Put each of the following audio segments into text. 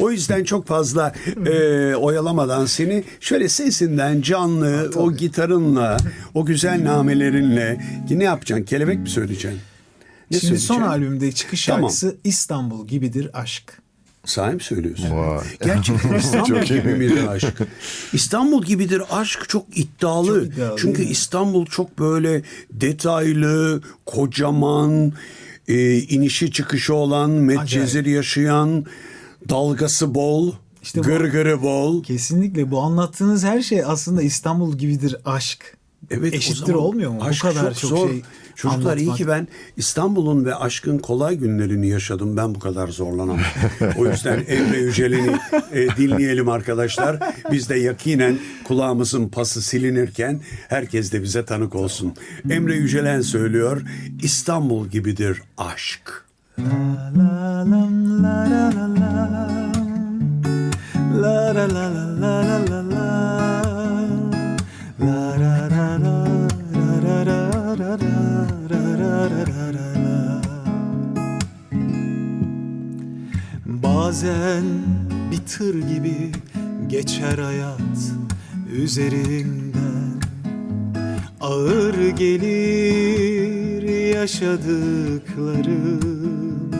O yüzden çok fazla e, oyalamadan seni şöyle sesinden canlı, o gitarınla, o güzel namelerinle ne yapacaksın? Kelebek mi söyleyeceksin? Ne Şimdi son söyleyeceksin? albümde çıkış Tamam. şarkısı İstanbul gibidir aşk. Sahi mi söylüyorsun? Vay. Gerçekten İstanbul Çok iyi. gibi midir aşk? İstanbul gibidir aşk çok iddialı. Çok iddialı, Çünkü değil mi? İstanbul çok böyle detaylı, kocaman, e, inişi çıkışı olan, medcezir yaşayan, dalgası bol, İşte gırgırı bol. Kesinlikle bu anlattığınız her şey aslında İstanbul gibidir aşk. Evet, Eşittir olmuyor mu? aşk Bu kadar çok, çok, zor. şey Çocuklar iyi anlatmak. ki ben İstanbul'un ve aşkın kolay günlerini yaşadım. Ben bu kadar zorlanamam. o yüzden Emre Yücel'ini e, dinleyelim arkadaşlar. Biz de yakinen kulağımızın pası silinirken herkes de bize tanık olsun. Emre Yücelen söylüyor. İstanbul gibidir aşk. La la Bazen bir tır gibi geçer hayat üzerinden. Ağır gelir yaşadıklarım.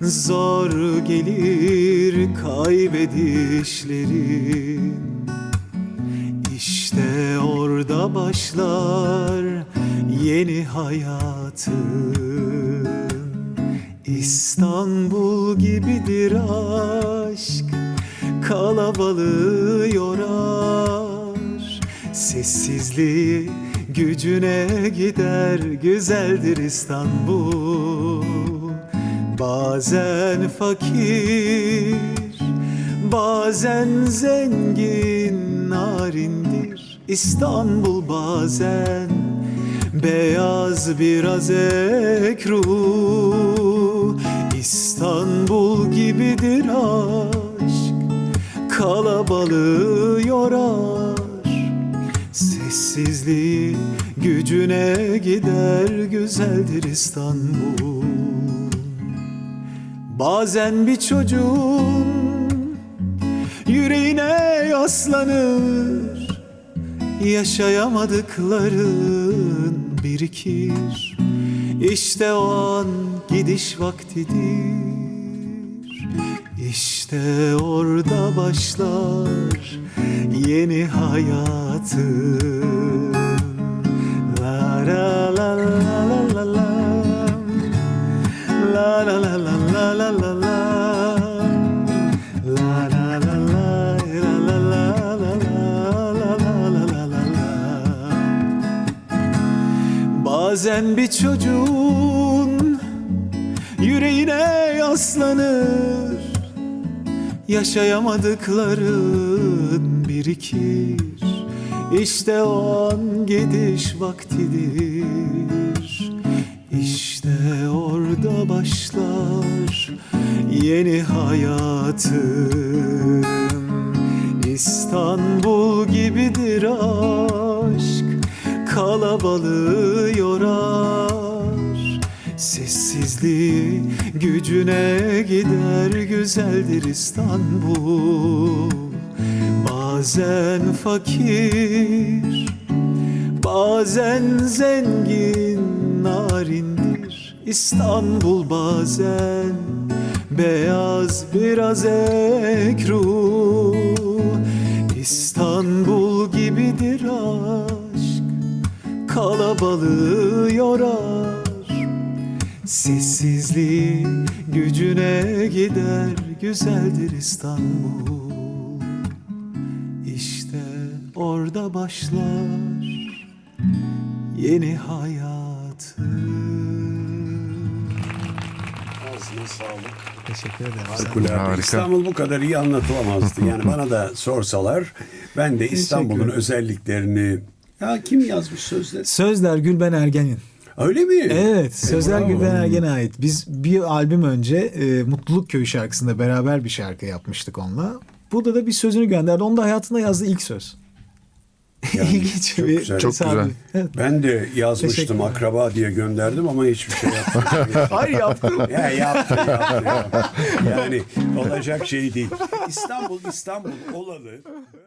Zor gelir kaybedişlerim. İşte orada başlar yeni hayatım İstanbul gibidir aşk Kalabalığı yorar Sessizliği gücüne gider Güzeldir İstanbul. Bazen fakir Bazen zengin narindir İstanbul. Bazen Beyaz biraz ekru gibidir aşk Kalabalığı yorar Sessizliği gücüne gider Güzeldir İstanbul. Bazen bir çocuğun yüreğine yaslanır Yaşayamadıkların birikir. İşte o an gidiş vaktidir işte orada başlar yeni hayatım La la la la la la La la la la la la la la Bazen bir çocuğun yüreğine yaslanır. Yaşayamadıkların birikir. İşte o an gidiş vaktidir. İşte orada başlar yeni hayatım İstanbul gibidir aşk Kalabalığı yorar Sessizliği gücüne gider Güzeldir İstanbul. Bazen fakir Bazen zengin narindir İstanbul. Bazen Beyaz biraz ekru. İstanbul gibidir aşk Kalabalığı yorar Sessizliği gücüne gider Güzeldir İstanbul İşte orada başlar Yeni hayatım Ağzına sağlık. Teşekkür ederim. Harikulade. Harika. İstanbul bu kadar iyi anlatılamazdı. Yani bana da sorsalar ben de İstanbul'un özelliklerini ya kim yazmış sözleri? Sözler Gülben Ergen'in. Öyle mi? Evet, sözler bravo. Gülben Ergen'e ait. Biz bir albüm önce e, Mutluluk Köyü şarkısında beraber bir şarkı yapmıştık onunla. Burada da bir sözünü gönderdi. Onun da hayatında yazdığı ilk söz. İlginç çok bir güzel. Çok güzel. Evet. Ben de yazmıştım akraba diye gönderdim ama hiçbir şey yapmadım. Hayır yaptım. ya yaptı, yaptı, yaptı. Yani olacak şey değil. İstanbul, İstanbul olalı.